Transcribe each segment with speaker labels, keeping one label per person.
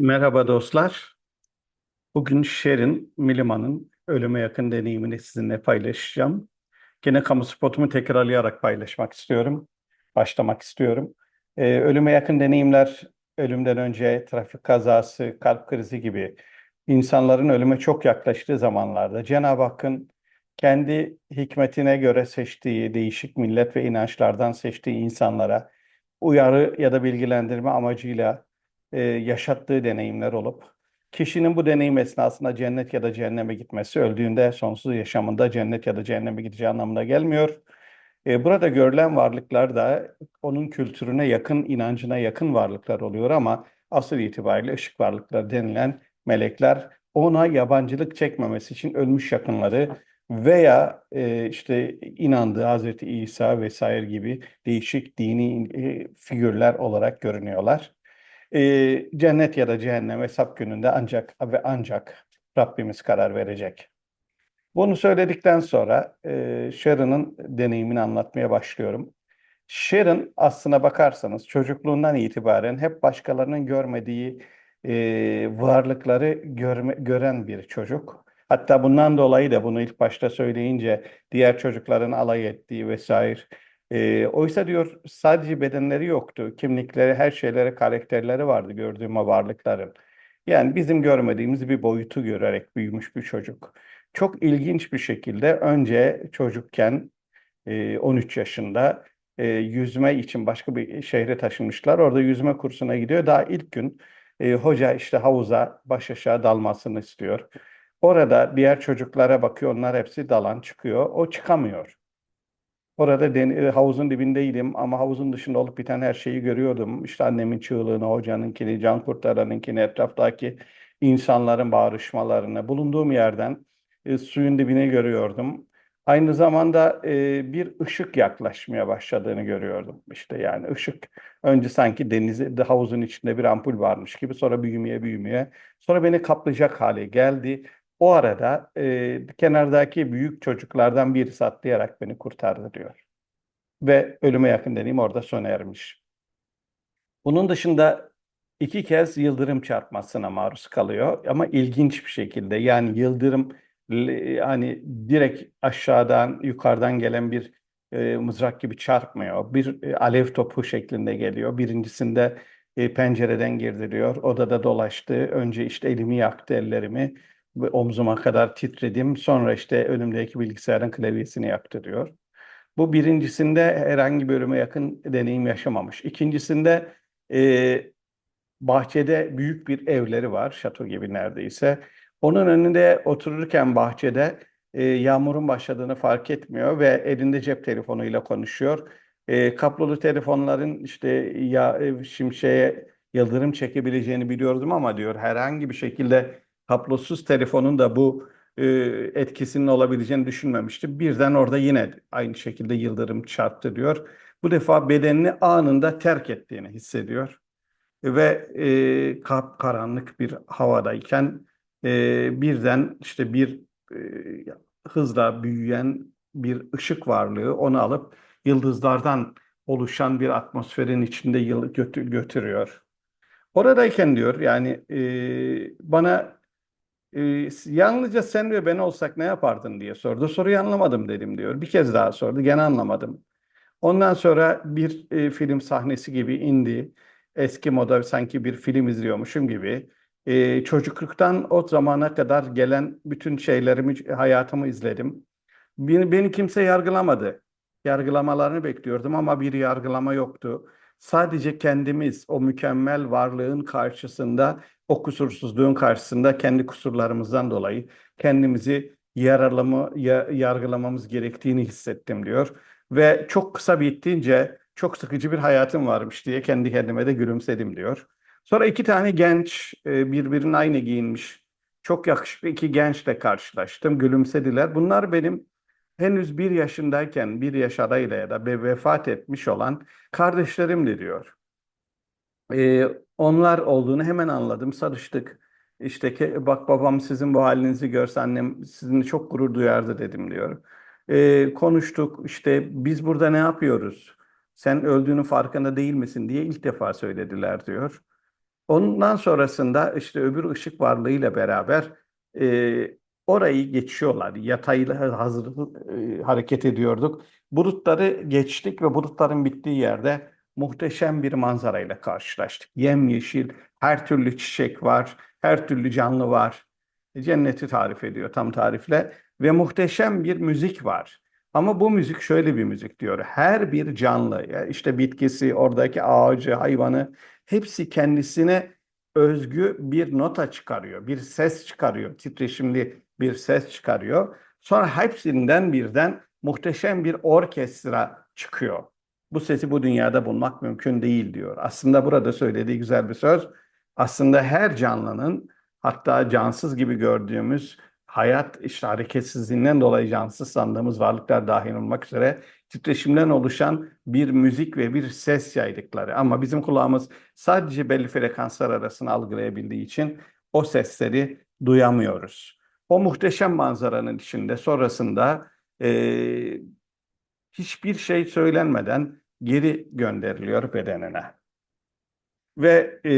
Speaker 1: Merhaba dostlar. Bugün Şerin Miliman'ın ölüme yakın deneyimini sizinle paylaşacağım. Gene kamu spotumu tekrarlayarak paylaşmak istiyorum. Başlamak istiyorum. Ee, ölüme yakın deneyimler ölümden önce trafik kazası, kalp krizi gibi insanların ölüme çok yaklaştığı zamanlarda Cenab-ı Hakk'ın kendi hikmetine göre seçtiği değişik millet ve inançlardan seçtiği insanlara uyarı ya da bilgilendirme amacıyla e, yaşattığı deneyimler olup kişinin bu deneyim esnasında cennet ya da cehenneme gitmesi öldüğünde sonsuz yaşamında cennet ya da cehenneme gideceği anlamına gelmiyor. E, burada görülen varlıklar da onun kültürüne yakın, inancına yakın varlıklar oluyor ama asıl itibariyle ışık varlıkları denilen melekler ona yabancılık çekmemesi için ölmüş yakınları veya e, işte inandığı Hazreti İsa vesaire gibi değişik dini e, figürler olarak görünüyorlar. E, cennet ya da cehennem hesap gününde ancak ve ancak Rabbimiz karar verecek. Bunu söyledikten sonra e, Sharon'ın deneyimini anlatmaya başlıyorum. Sharon aslına bakarsanız çocukluğundan itibaren hep başkalarının görmediği e, varlıkları görme, gören bir çocuk. Hatta bundan dolayı da bunu ilk başta söyleyince diğer çocukların alay ettiği vesaire e, oysa diyor sadece bedenleri yoktu. Kimlikleri, her şeyleri, karakterleri vardı gördüğüm o varlıkların. Yani bizim görmediğimiz bir boyutu görerek büyümüş bir çocuk. Çok ilginç bir şekilde önce çocukken e, 13 yaşında e, yüzme için başka bir şehre taşınmışlar. Orada yüzme kursuna gidiyor. Daha ilk gün e, hoca işte havuza baş aşağı dalmasını istiyor. Orada diğer çocuklara bakıyor. Onlar hepsi dalan çıkıyor. O çıkamıyor. Orada den- e, havuzun dibindeydim ama havuzun dışında olup biten her şeyi görüyordum. İşte annemin çığlığını, hocanınkini, can kurtaranınkini, etraftaki insanların bağırışmalarını, bulunduğum yerden e, suyun dibini görüyordum. Aynı zamanda e, bir ışık yaklaşmaya başladığını görüyordum. İşte yani ışık önce sanki denize, havuzun içinde bir ampul varmış gibi sonra büyümeye büyümeye sonra beni kaplayacak hale geldi. O arada e, kenardaki büyük çocuklardan birisi atlayarak beni kurtardı diyor. Ve ölüme yakın deneyim orada sona ermiş. Bunun dışında iki kez yıldırım çarpmasına maruz kalıyor ama ilginç bir şekilde yani yıldırım hani direkt aşağıdan yukarıdan gelen bir e, mızrak gibi çarpmıyor. Bir e, alev topu şeklinde geliyor. Birincisinde e, pencereden girdiriyor. Odada dolaştı. Önce işte elimi yaktı ellerimi omzuma kadar titredim. Sonra işte önümdeki bilgisayarın klavyesini yaktı diyor. Bu birincisinde herhangi bir ölüme yakın deneyim yaşamamış. İkincisinde e, bahçede büyük bir evleri var, şato gibi neredeyse. Onun önünde otururken bahçede e, yağmurun başladığını fark etmiyor ve elinde cep telefonuyla konuşuyor. E, kablolu telefonların işte ya e, şimşeğe yıldırım çekebileceğini biliyordum ama diyor herhangi bir şekilde kablosuz telefonun da bu e, etkisinin olabileceğini düşünmemiştim. Birden orada yine aynı şekilde yıldırım çarptı diyor. Bu defa bedenini anında terk ettiğini hissediyor ve e, karanlık bir havadayken e, birden işte bir e, hızla büyüyen bir ışık varlığı onu alıp yıldızlardan oluşan bir atmosferin içinde götürüyor. Oradayken diyor yani e, bana e, yalnızca sen ve ben olsak ne yapardın diye sordu. Soruyu anlamadım dedim diyor. Bir kez daha sordu. Gene anlamadım. Ondan sonra bir e, film sahnesi gibi indi. Eski moda sanki bir film izliyormuşum gibi. E, çocukluktan o zamana kadar gelen bütün şeylerimi, hayatımı izledim. Beni, beni kimse yargılamadı. Yargılamalarını bekliyordum ama bir yargılama yoktu. Sadece kendimiz o mükemmel varlığın karşısında, o kusursuzluğun karşısında kendi kusurlarımızdan dolayı kendimizi yaralama, ya- yargılamamız gerektiğini hissettim diyor. Ve çok kısa bittiğince çok sıkıcı bir hayatım varmış diye kendi kendime de gülümsedim diyor. Sonra iki tane genç e, birbirine aynı giyinmiş çok yakışıklı iki gençle karşılaştım. Gülümsediler. Bunlar benim henüz bir yaşındayken bir yaş arayla ya da vefat etmiş olan kardeşlerimdi diyor. E, onlar olduğunu hemen anladım. Sarıştık. İşte ke- bak babam sizin bu halinizi görse annem sizinle çok gurur duyardı dedim diyor. E, konuştuk işte biz burada ne yapıyoruz? Sen öldüğünün farkında değil misin diye ilk defa söylediler diyor. Ondan sonrasında işte öbür ışık varlığıyla beraber e, orayı geçiyorlar. Yatayla hazır e, hareket ediyorduk. Bulutları geçtik ve bulutların bittiği yerde muhteşem bir manzarayla karşılaştık. Yemyeşil, her türlü çiçek var, her türlü canlı var. Cenneti tarif ediyor tam tarifle ve muhteşem bir müzik var. Ama bu müzik şöyle bir müzik diyor. Her bir canlı, işte bitkisi, oradaki ağacı, hayvanı hepsi kendisine özgü bir nota çıkarıyor, bir ses çıkarıyor, titreşimli bir ses çıkarıyor. Sonra hepsinden birden muhteşem bir orkestra çıkıyor. Bu sesi bu dünyada bulmak mümkün değil diyor. Aslında burada söylediği güzel bir söz. Aslında her canlının hatta cansız gibi gördüğümüz hayat işte hareketsizliğinden dolayı cansız sandığımız varlıklar dahil olmak üzere titreşimden oluşan bir müzik ve bir ses yaydıkları. Ama bizim kulağımız sadece belli frekanslar arasını algılayabildiği için o sesleri duyamıyoruz. O muhteşem manzaranın içinde sonrasında e, hiçbir şey söylenmeden geri gönderiliyor bedenine. Ve e,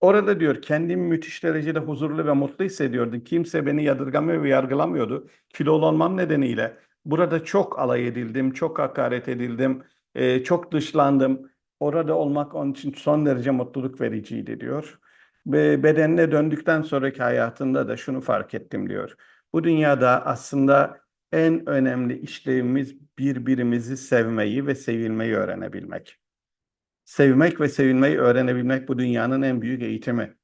Speaker 1: orada diyor kendimi müthiş derecede huzurlu ve mutlu hissediyordum. Kimse beni yadırgamıyor ve yargılamıyordu. Kilolu olmam nedeniyle. Burada çok alay edildim, çok hakaret edildim, e, çok dışlandım. Orada olmak onun için son derece mutluluk vericiydi diyor. Ve bedenine döndükten sonraki hayatında da şunu fark ettim diyor. Bu dünyada aslında en önemli işlevimiz birbirimizi sevmeyi ve sevilmeyi öğrenebilmek. Sevmek ve sevilmeyi öğrenebilmek bu dünyanın en büyük eğitimi.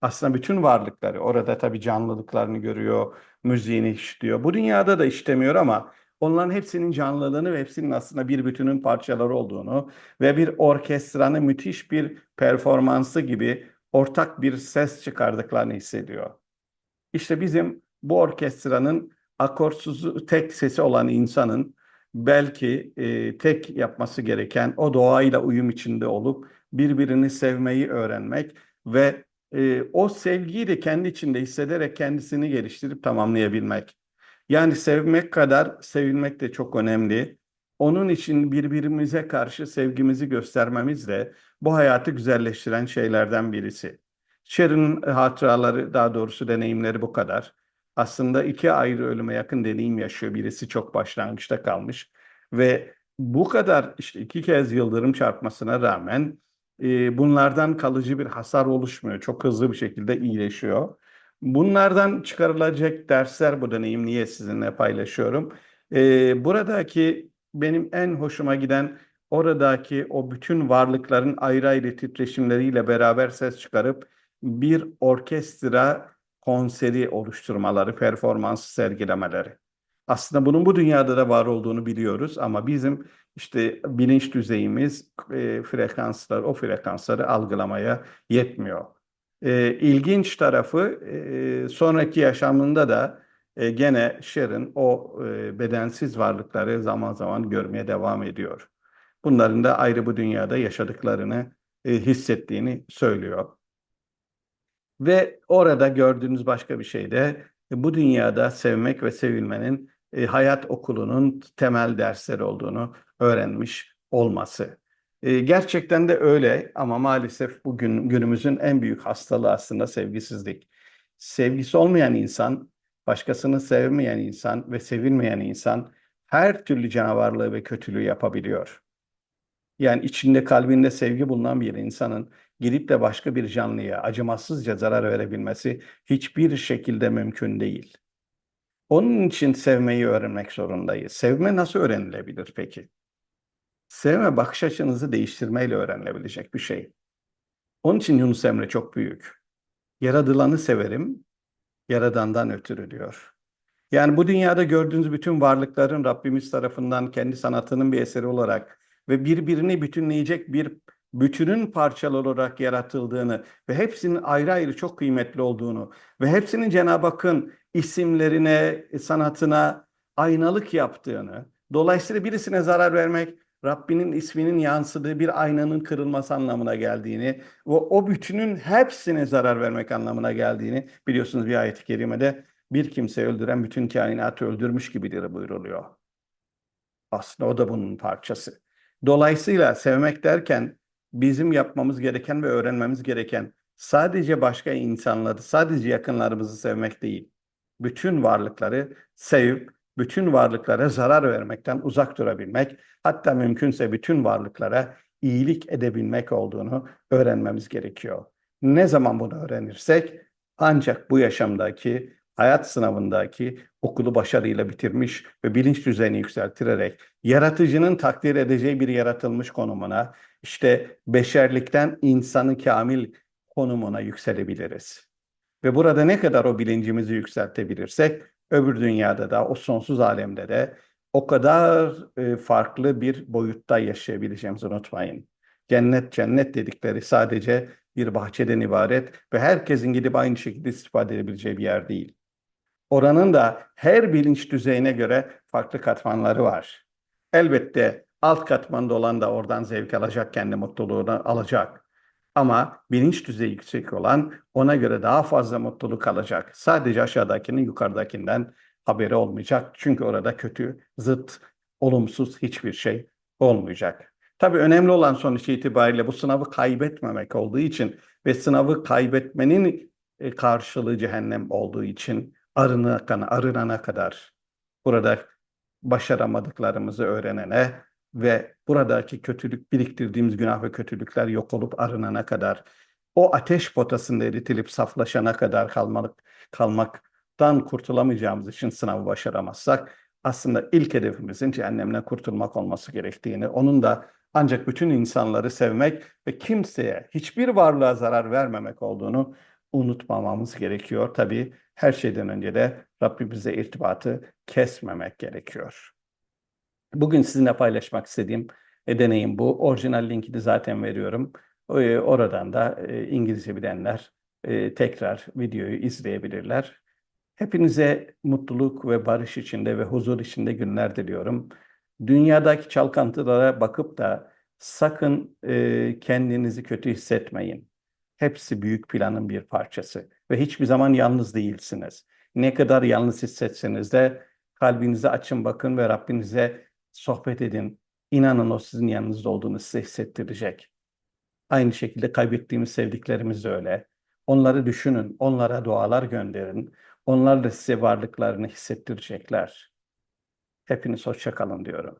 Speaker 1: Aslında bütün varlıkları, orada tabii canlılıklarını görüyor, müziğini işliyor. Bu dünyada da işlemiyor ama onların hepsinin canlılığını ve hepsinin aslında bir bütünün parçaları olduğunu ve bir orkestranın müthiş bir performansı gibi ortak bir ses çıkardıklarını hissediyor. İşte bizim bu orkestranın akorsuz tek sesi olan insanın belki e, tek yapması gereken o doğayla uyum içinde olup birbirini sevmeyi öğrenmek ve e, o sevgiyi de kendi içinde hissederek kendisini geliştirip tamamlayabilmek. Yani sevmek kadar sevilmek de çok önemli. Onun için birbirimize karşı sevgimizi göstermemiz de bu hayatı güzelleştiren şeylerden birisi. Sharon'ın hatıraları, daha doğrusu deneyimleri bu kadar. Aslında iki ayrı ölüme yakın deneyim yaşıyor. Birisi çok başlangıçta kalmış ve bu kadar işte iki kez yıldırım çarpmasına rağmen e, bunlardan kalıcı bir hasar oluşmuyor. Çok hızlı bir şekilde iyileşiyor. Bunlardan çıkarılacak dersler bu deneyim niye sizinle paylaşıyorum. E, buradaki benim en hoşuma giden oradaki o bütün varlıkların ayrı ayrı titreşimleriyle beraber ses çıkarıp bir orkestra konseri oluşturmaları, performans sergilemeleri. Aslında bunun bu dünyada da var olduğunu biliyoruz ama bizim işte bilinç düzeyimiz e, frekanslar, o frekansları algılamaya yetmiyor. E, ilginç tarafı e, sonraki yaşamında da e, gene Sharon o e, bedensiz varlıkları zaman zaman görmeye devam ediyor. Bunların da ayrı bu dünyada yaşadıklarını e, hissettiğini söylüyor. Ve orada gördüğünüz başka bir şey de e, bu dünyada sevmek ve sevilmenin e, hayat okulunun temel dersleri olduğunu öğrenmiş olması. E, gerçekten de öyle ama maalesef bugün günümüzün en büyük hastalığı aslında sevgisizlik. Sevgisi olmayan insan, başkasını sevmeyen insan ve sevilmeyen insan her türlü canavarlığı ve kötülüğü yapabiliyor. Yani içinde kalbinde sevgi bulunan bir insanın gidip de başka bir canlıya acımasızca zarar verebilmesi hiçbir şekilde mümkün değil. Onun için sevmeyi öğrenmek zorundayız. Sevme nasıl öğrenilebilir peki? Sevme bakış açınızı değiştirmeyle öğrenilebilecek bir şey. Onun için Yunus Emre çok büyük. Yaradılanı severim, yaradandan ötürü diyor. Yani bu dünyada gördüğünüz bütün varlıkların Rabbimiz tarafından kendi sanatının bir eseri olarak ve birbirini bütünleyecek bir bütünün parçaları olarak yaratıldığını ve hepsinin ayrı ayrı çok kıymetli olduğunu ve hepsinin Cenab-ı Hakk'ın isimlerine, sanatına aynalık yaptığını, dolayısıyla birisine zarar vermek Rabbinin isminin yansıdığı bir aynanın kırılması anlamına geldiğini ve o bütünün hepsine zarar vermek anlamına geldiğini biliyorsunuz bir ayet-i kerimede bir kimse öldüren bütün kainatı öldürmüş gibidir buyruluyor. Aslında o da bunun parçası. Dolayısıyla sevmek derken bizim yapmamız gereken ve öğrenmemiz gereken sadece başka insanları, sadece yakınlarımızı sevmek değil. Bütün varlıkları sevip, bütün varlıklara zarar vermekten uzak durabilmek, hatta mümkünse bütün varlıklara iyilik edebilmek olduğunu öğrenmemiz gerekiyor. Ne zaman bunu öğrenirsek ancak bu yaşamdaki, hayat sınavındaki okulu başarıyla bitirmiş ve bilinç düzeyini yükseltirerek yaratıcının takdir edeceği bir yaratılmış konumuna, işte beşerlikten insanı kamil konumuna yükselebiliriz. Ve burada ne kadar o bilincimizi yükseltebilirsek öbür dünyada da o sonsuz alemde de o kadar e, farklı bir boyutta yaşayabileceğimizi unutmayın. Cennet cennet dedikleri sadece bir bahçeden ibaret ve herkesin gidip aynı şekilde istifade edebileceği bir yer değil. Oranın da her bilinç düzeyine göre farklı katmanları var. Elbette alt katmanda olan da oradan zevk alacak, kendi mutluluğunu alacak. Ama bilinç düzeyi yüksek olan ona göre daha fazla mutluluk alacak. Sadece aşağıdakinin yukarıdakinden haberi olmayacak. Çünkü orada kötü, zıt, olumsuz hiçbir şey olmayacak. Tabii önemli olan sonuç itibariyle bu sınavı kaybetmemek olduğu için ve sınavı kaybetmenin e, karşılığı cehennem olduğu için arınana, arınana kadar burada başaramadıklarımızı öğrenene ve buradaki kötülük biriktirdiğimiz günah ve kötülükler yok olup arınana kadar o ateş potasında eritilip saflaşana kadar kalmalık, kalmaktan kurtulamayacağımız için sınavı başaramazsak aslında ilk hedefimizin cehennemden kurtulmak olması gerektiğini, onun da ancak bütün insanları sevmek ve kimseye, hiçbir varlığa zarar vermemek olduğunu unutmamamız gerekiyor. Tabii her şeyden önce de Rabbimize irtibatı kesmemek gerekiyor. Bugün sizinle paylaşmak istediğim e, deneyim bu. Orijinal linki de zaten veriyorum. E, oradan da e, İngilizce bilenler e, tekrar videoyu izleyebilirler. Hepinize mutluluk ve barış içinde ve huzur içinde günler diliyorum. Dünyadaki çalkantılara bakıp da sakın e, kendinizi kötü hissetmeyin. Hepsi büyük planın bir parçası ve hiçbir zaman yalnız değilsiniz. Ne kadar yalnız hissetseniz de kalbinizi açın bakın ve Rabbinize sohbet edin. İnanın o sizin yanınızda olduğunu size hissettirecek. Aynı şekilde kaybettiğimiz sevdiklerimiz de öyle. Onları düşünün, onlara dualar gönderin. Onlar da size varlıklarını hissettirecekler. Hepiniz hoşça kalın diyorum.